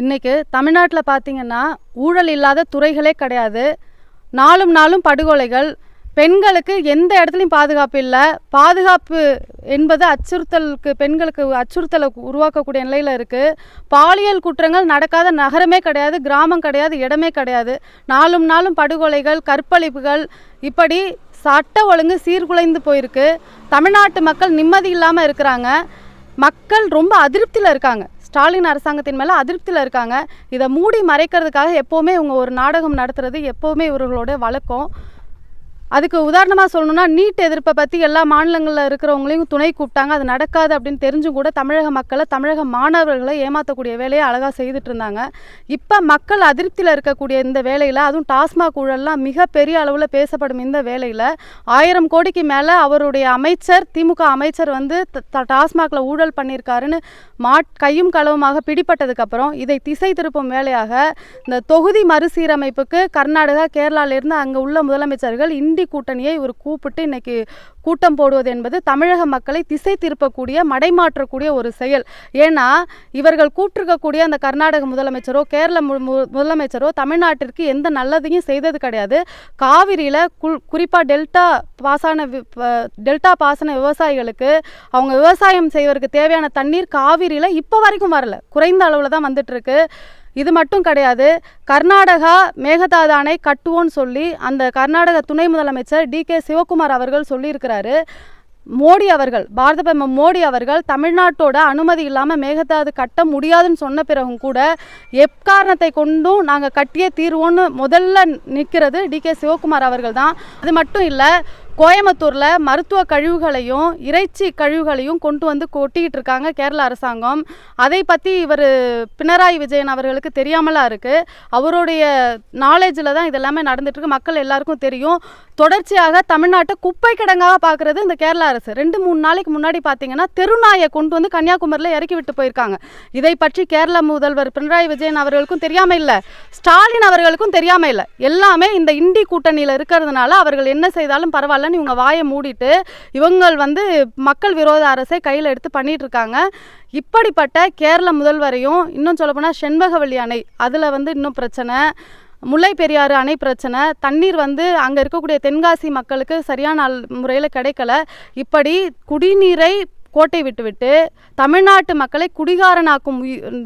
இன்றைக்கு தமிழ்நாட்டில் பார்த்திங்கன்னா ஊழல் இல்லாத துறைகளே கிடையாது. நாளும் நாளும் படுகொலைகள். பெண்களுக்கு எந்த இடத்துலையும் பாதுகாப்பு இல்லை. பாதுகாப்பு என்பது அச்சுறுத்தலுக்கு பெண்களுக்கு அச்சுறுத்தலை உருவாக்கக்கூடிய நிலையில் இருக்குது பாலியல் குற்றங்கள் நடக்காத நகரமே கிடையாது கிராமம் கிடையாது இடமே கிடையாது. நாளும் நாளும் படுகொலைகள் கற்பழிப்புகள் இப்படி சட்ட ஒழுங்கு சீர்குலைந்து போயிருக்கு. தமிழ்நாட்டு மக்கள் நிம்மதி இல்லாமல் இருக்கிறாங்க. மக்கள் ரொம்ப அதிருப்தியில் இருக்காங்க. ஸ்டாலின் அரசாங்கத்தின் மேலே அதிருப்தியில் இருக்காங்க. இதை மூடி மறைக்கிறதுக்காக எப்போவுமே இவங்க ஒரு நாடகம் நடத்துறது எப்போவுமே இவர்களோட வழக்கம். அதுக்கு உதாரணமாக சொல்லணும்னா நீட் எதிர்ப்பை பற்றி எல்லா மாநிலங்களில் இருக்கிறவங்களையும் துணை கூப்பிட்டாங்க. அது நடக்காது அப்படின்னு தெரிஞ்சும் கூட தமிழக மக்களை தமிழக மாணவர்களை ஏமாற்றக்கூடிய வேலையை அழகாக செய்துட்டு இருந்தாங்க இப்போ மக்கள் அதிருப்தியில் இருக்கக்கூடிய இந்த வேலையில் அதுவும் டாஸ்மாக் ஊழல்லாம் மிகப்பெரிய அளவில் பேசப்படும் இந்த வேலையில் ஆயிரம் கோடிக்கு மேலே அவருடைய அமைச்சர் திமுக அமைச்சர் வந்து த- த- டாஸ்மாகில் ஊழல் பண்ணியிருக்காருன்னு மாட் கையும் களவுமாக பிடிப்பட்டதுக்கப்புறம் இதை திசை திருப்பும் வேலையாக இந்த தொகுதி மறுசீரமைப்புக்கு கர்நாடகா கேரளாவிலிருந்து அங்கே உள்ள முதலமைச்சர்கள் இந்தி கூட்டணியை இவர் கூப்பிட்டு இன்னைக்கு கூட்டம் போடுவது என்பது தமிழக மக்களை திசை திருப்பக்கூடிய மடைமாற்றக்கூடிய ஒரு செயல். ஏன்னா இவர்கள் கூட்டிருக்கக்கூடிய அந்த கர்நாடக முதலமைச்சரோ கேரள மு- மு- முதலமைச்சரோ தமிழ்நாட்டிற்கு எந்த நல்லதையும் செய்தது கிடையாது. காவிரியில் குறிப்பாக டெல்டா பாசன வி- டெல்டா பாசன விவசாயிகளுக்கு அவங்க விவசாயம் செய்வதற்கு தேவையான தண்ணீர் காவிரியில் இப்போ வரைக்கும் வரல. குறைந்த அளவில் தான் வந்துட்டு இருக்கு. இது மட்டும் கிடையாது கர்நாடகா மேகதாது அணை கட்டுவோன்னு சொல்லி அந்த கர்நாடக துணை முதலமைச்சர் டி கே சிவகுமார் அவர்கள் சொல்லியிருக்கிறாரு. மோடி அவர்கள் பாரத பிரதமர் மோடி அவர்கள் தமிழ்நாட்டோட அனுமதி இல்லாமல் மேகதாது கட்ட முடியாதுன்னு சொன்ன பிறகும் கூட எக்காரணத்தை கொண்டும் நாங்கள் கட்டியே தீர்வோன்னு முதல்ல நிற்கிறது டி கே சிவகுமார் அவர்கள் தான். அது மட்டும் இல்லை கோயம்புத்தூரில் மருத்துவ கழிவுகளையும் இறைச்சி கழிவுகளையும் கொண்டு வந்து கொட்டிக்கிட்டு இருக்காங்க கேரள அரசாங்கம். அதை பற்றி இவர் பினராயி விஜயன் அவர்களுக்கு தெரியாமலாம் இருக்குது அவருடைய நாலேஜில் தான் இதெல்லாமே நடந்துட்டுருக்கு. மக்கள் எல்லாருக்கும் தெரியும். தொடர்ச்சியாக தமிழ்நாட்டை குப்பை கிடங்காக பார்க்குறது இந்த கேரள அரசு. ரெண்டு மூணு நாளைக்கு முன்னாடி பார்த்தீங்கன்னா தெருநாயை கொண்டு வந்து கன்னியாகுமரியில் இறக்கி விட்டு போயிருக்காங்க. இதை பற்றி கேரள முதல்வர் பினராயி விஜயன் அவர்களுக்கும் தெரியாம இல்லை. ஸ்டாலின் அவர்களுக்கும் தெரியாமல் இல்லை. எல்லாமே இந்த இண்டி கூட்டணியில் இருக்கிறதுனால அவர்கள் என்ன செய்தாலும் பரவாயில்ல. பரவாயில்லன்னு இவங்க வாயை மூடிட்டு இவங்கள் வந்து மக்கள் விரோத அரசை கையில் எடுத்து பண்ணிட்டு இருக்காங்க இப்படிப்பட்ட கேரள முதல்வரையும் இன்னும் சொல்லப்போனால் செண்பகவல்லி அணை அதில் வந்து இன்னும் பிரச்சனை. முல்லை பெரியாறு அணை பிரச்சனை. தண்ணீர் வந்து அங்கே இருக்கக்கூடிய தென்காசி மக்களுக்கு சரியான முறையில் கிடைக்கல. இப்படி குடிநீரை கோட்டை விட்டுவிட்டு தமிழ்நாட்டு மக்களை குடிகாரனாக்கும்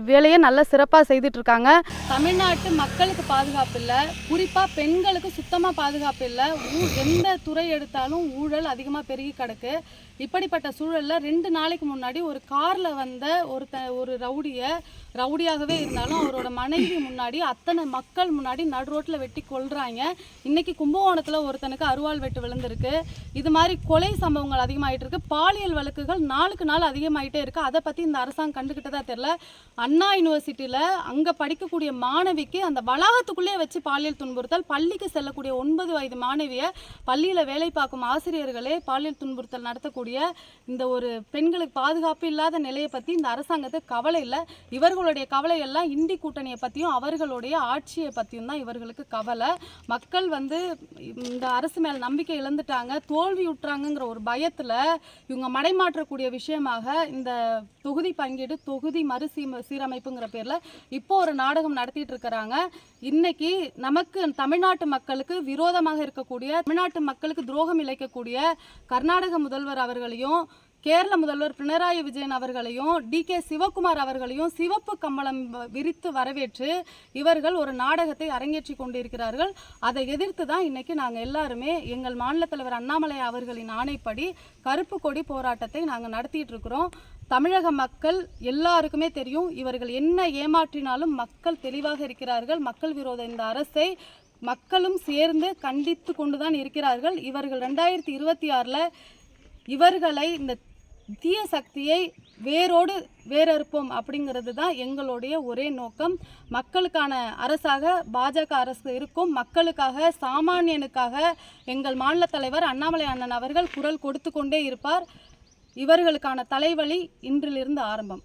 வேலையை நல்ல சிறப்பாக செய்துட்டு இருக்காங்க தமிழ்நாட்டு மக்களுக்கு பாதுகாப்பு இல்லை. குறிப்பாக பெண்களுக்கு சுத்தமாக பாதுகாப்பு இல்லை. ஊ- எந்த துறை எடுத்தாலும் ஊழல் அதிகமாக பெருகி கிடக்கு. இப்படிப்பட்ட சூழலில் ரெண்டு நாளைக்கு முன்னாடி ஒரு காரில் வந்த ஒரு த ஒரு ரவுடியை ரவுடியாகவே இருந்தாலும் அவரோட மனைவி முன்னாடி அத்தனை மக்கள் முன்னாடி நடு ரோட்டில் வெட்டி கொள்கிறாங்க இன்னைக்கு கும்பகோணத்தில் ஒருத்தனுக்கு அருவாள் வெட்டு விழுந்திருக்கு. இது மாதிரி கொலை சம்பவங்கள் அதிகமாகிட்டு இருக்கு பாலியல் வழக்குகள் நாளுக்கு நாள் அதிகமாகிட்டே இருக்குது அதை பற்றி இந்த அரசாங்கம் கண்டுக்கிட்டதா தெரில அண்ணா யூனிவர்சிட்டியில் அங்கே படிக்கக்கூடிய மாணவிக்கு அந்த வளாகத்துக்குள்ளே வச்சு பாலியல் துன்புறுத்தல் பள்ளிக்கு செல்லக்கூடிய ஒன்பது வயது மாணவியை பள்ளியில் வேலை பார்க்கும் ஆசிரியர்களே பாலியல் துன்புறுத்தல் நடத்தக்கூடிய இந்த ஒரு பெண்களுக்கு பாதுகாப்பு இல்லாத நிலையை பற்றி இந்த அரசாங்கத்துக்கு கவலை இல்லை. இவர்களுடைய கவலை எல்லாம் இந்தி கூட்டணியை பற்றியும் அவர்களுடைய ஆட்சியை பற்றியும் தான் இவர்களுக்கு கவலை. மக்கள் வந்து இந்த அரசு மேல் நம்பிக்கை இழந்துட்டாங்க தோல்வி உற்றாங்கங்கிற ஒரு பயத்தில் இவங்க மடைமாற்றக்கூடிய விஷயமாக இந்த தொகுதி பங்கீடு தொகுதி மறுசீ சீரமைப்புங்கிற பேர்ல இப்போ ஒரு நாடகம் நடத்திட்டு இருக்கிறாங்க. இன்னைக்கு நமக்கு தமிழ்நாட்டு மக்களுக்கு விரோதமாக இருக்கக்கூடிய தமிழ்நாட்டு மக்களுக்கு துரோகம் இழைக்கக்கூடிய கர்நாடக முதல்வர் அவர்களையும் கேரள முதல்வர் பினராயி விஜயன் அவர்களையும் டி. கே. சிவகுமார் அவர்களையும் சிவப்பு கம்பளம் வ- விரித்து வரவேற்று இவர்கள் ஒரு நாடகத்தை அரங்கேற்றி கொண்டிருக்கிறார்கள். அதை எதிர்த்து தான் இன்னைக்கு நாங்கள் எல்லாருமே எங்கள் மாநில தலைவர் அண்ணாமலை அவர்களின் ஆணைப்படி கருப்பு கொடி போராட்டத்தை நாங்கள் நடத்திட்டு இருக்கிறோம். தமிழக மக்கள் எல்லாருக்குமே தெரியும் இவர்கள் என்ன ஏமாற்றினாலும் மக்கள் தெளிவாக இருக்கிறார்கள். மக்கள் விரோத இந்த அரசை மக்களும் சேர்ந்து கண்டித்து கொண்டுதான் இருக்கிறார்கள். இவர்கள் ரெண்டாயிரத்தி இருபத்தி ஆறில் இவர்களை இந்த தீய சக்தியை வேரோடு வேறறுப்போம் அப்படிங்கிறது தான் எங்களுடைய ஒரே நோக்கம். மக்களுக்கான அரசாக பாஜக அரசு இருக்கும். மக்களுக்காக சாமானியனுக்காக எங்கள் மாநில தலைவர் அண்ணாமலை அண்ணன் அவர்கள் குரல் கொடுத்து கொண்டே இருப்பார். இவர்களுக்கான தலைவலி இன்றிலிருந்து ஆரம்பம்.